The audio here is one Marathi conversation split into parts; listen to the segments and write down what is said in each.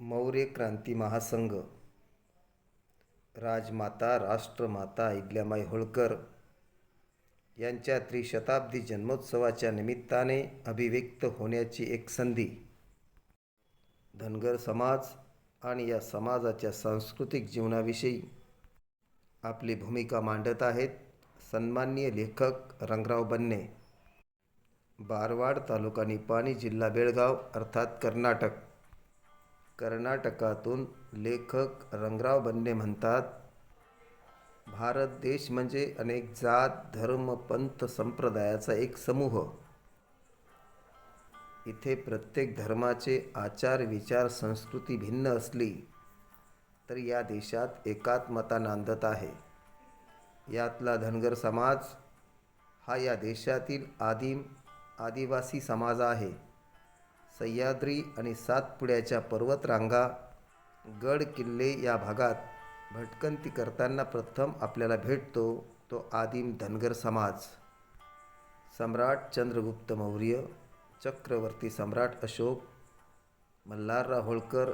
मौर्य क्रांती महासंघ. राजमाता राष्ट्रमाता अहिल्यामाई होळकर यांच्या त्रिशताब्दी जन्मोत्सवाच्या निमित्ताने अभिव्यक्त होण्याची एक संधी. धनगर समाज आणि या समाजाच्या सांस्कृतिक जीवनाविषयी आपली भूमिका मांडत आहेत सन्माननीय लेखक रंगराव बन्ने. बारवाड तालुका निपाणी जिल्हा बेळगाव अर्थात कर्नाटक. कर्नाटकातून लेखक रंगराव बन्ने म्हणतात भारत देश म्हणजे अनेक जात धर्म पंथ संप्रदायाचा एक समूह. इथे प्रत्येक धर्माचे आचार विचार संस्कृती भिन्न असली तर या देशात एकात्मता नांदत आहे. यातला धनगर समाज हा या देशातील आदिम आदिवासी समाज आहे. सह्याद्री आणि सातपुड्याच्या पर्वतरांगा गड किल्ले या भागात भटकंती करताना प्रथम आपल्याला भेटतो तो आदिम धनगर समाज. सम्राट चंद्रगुप्त मौर्य चक्रवर्ती सम्राट अशोक मल्हारराव होळकर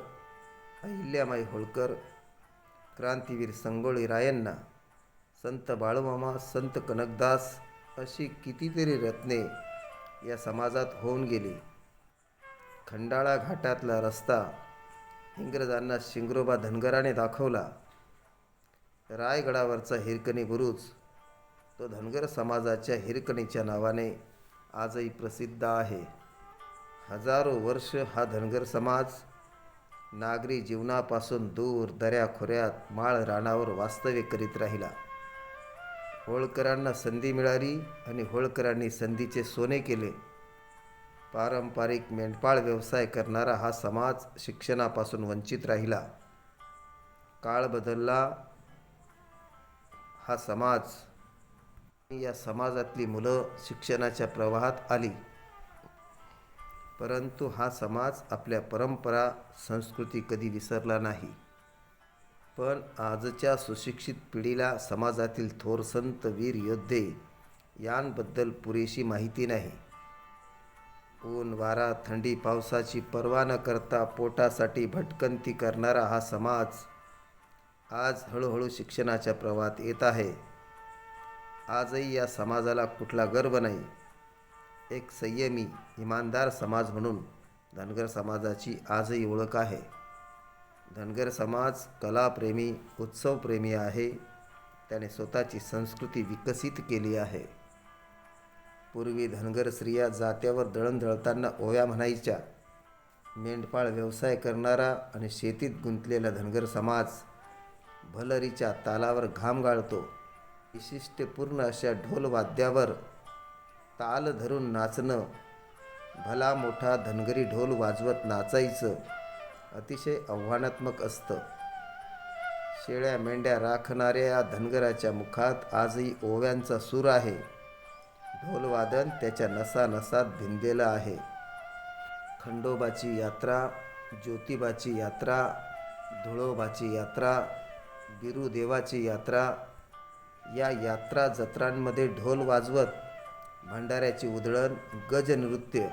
अहिल्यामाई होळकर क्रांतीवीर संगोळी रायण्णा संत बाळमामा संत कनकदास अशी कितीतरी रत्ने या समाजात होऊन गेली. खंडाळा घाटातला रस्ता इंग्रजांना शिंगरोबा धनगराने दाखवला. रायगडावरचा हिरकणी बुरुज तो धनगर समाजाच्या हिरकणीच्या नावाने आजही प्रसिद्ध आहे. हजारो वर्ष हा धनगर समाज नागरी जीवनापासून दूर दऱ्या खोऱ्यात माळ रानावर वास्तव्य करीत राहिला. होळकरांना संधी मिळाली आणि होळकरांनी संधीचे सोने केले. पारंपरिक मेंढपाळ व्यवसाय करणारा हा समाज शिक्षणापासून वंचित राहिला. काळ बदलला. हा समाज या समाजातली मुलं शिक्षणाच्या प्रवाहात आली. परंतु हा समाज आपल्या परंपरा संस्कृती कधी विसरला नाही. पण आजच्या सुशिक्षित पिढीला समाजातील थोर संत वीर योद्धे यांबद्दल पुरेशी माहिती नाही. वारा थंडी पावसाची पर्वा न करता पोटासाठी भटकंती करणारा हा समाज आज हळूहळू शिक्षणाच्या प्रवाहात येत आहे. आजही या समाजाला कुठला गर्व नाही. एक संयमी इमानदार समाज म्हणून धनगर समाजाची आजही ओळख आहे. धनगर समाज कलाप्रेमी उत्सवप्रेमी आहे. त्याने स्वतःची संस्कृती विकसित केली आहे. पूर्वी धनगर स्त्रिया जात्यावर दळण दळताना ओव्या म्हणायच्या. मेंढपाळ व्यवसाय करणारा आणि शेतीत गुंतलेला धनगर समाज भलरीच्या तालावर घाम गाळतो. विशिष्टपूर्ण अशा ढोलवाद्यावर ताल धरून नाचणं. भला मोठा धनगरी ढोल वाजवत नाचायचं. अतिशय आव्हानात्मक असतं. शेळ्या मेंढ्या राखणाऱ्या या धनगराच्या मुखात आजही ओव्यांचा सूर आहे. ढोलवादन त्याच्या नसानसात भिनलेलं आहे. खंडोबाची यात्रा ज्योतिबाची यात्रा धुळोबाची यात्रा बिरुदेवाची यात्रा या यात्रा जत्रांमध्ये ढोल वाजवत भंडाऱ्याची उधळण गजनृत्य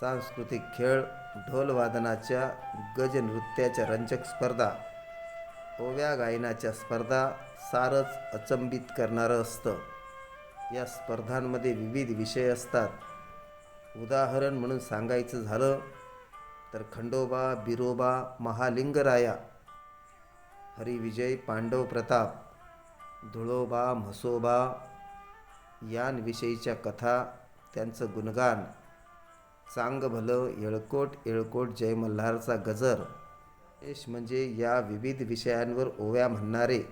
सांस्कृतिक खेळ ढोलवादनाच्या गजनृत्याच्या रंजक स्पर्धा ओव्या गायनाच्या स्पर्धा सारच अचंबित करणारं असतं. या स्पर्धांमध्ये विविध विषय असतात. उदाहरण म्हणून सांगायचं झालं तर खंडोबा बिरोबा महालिंगराया हरिविजय पांडव प्रताप धुळोबा म्हसोबा यांविषयीच्या कथा त्यांचं गुणगान चांग भलं येळकोट येळकोट जय मल्हारचा गजर यश म्हणजे या विविध विषयांवर ओव्या म्हणणारे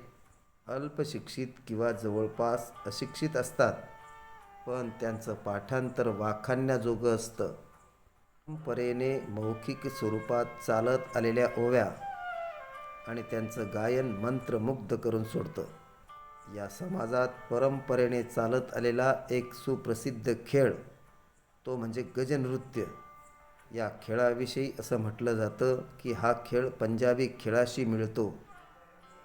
अल्पशिक्षित किंवा जवळपास अशिक्षित असतात. पण त्यांचं पाठांतर वाखाणण्याजोगं असतं. परंपरेने मौखिक स्वरूपात चालत आलेल्या ओव्या आणि त्यांचं गायन मंत्रमुग्ध करून सोडतं. या समाजात परंपरेने चालत आलेला एक सुप्रसिद्ध खेळ तो म्हणजे गजनृत्य. या खेळाविषयी असं म्हटलं जातं की हा खेळ पंजाबी खेळाशी मिळतो.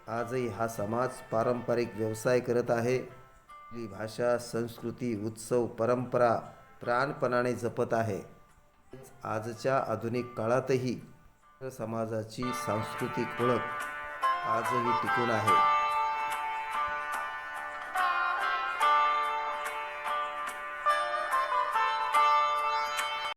आजही हा समाज पारंपरिक व्यवसाय करत आहे. आपली भाषा संस्कृती उत्सव परंपरा प्राणपणाने जपत आहे. आजच्या आधुनिक काळातही समाजाची सांस्कृतिक ओळख आजही टिकून आहे.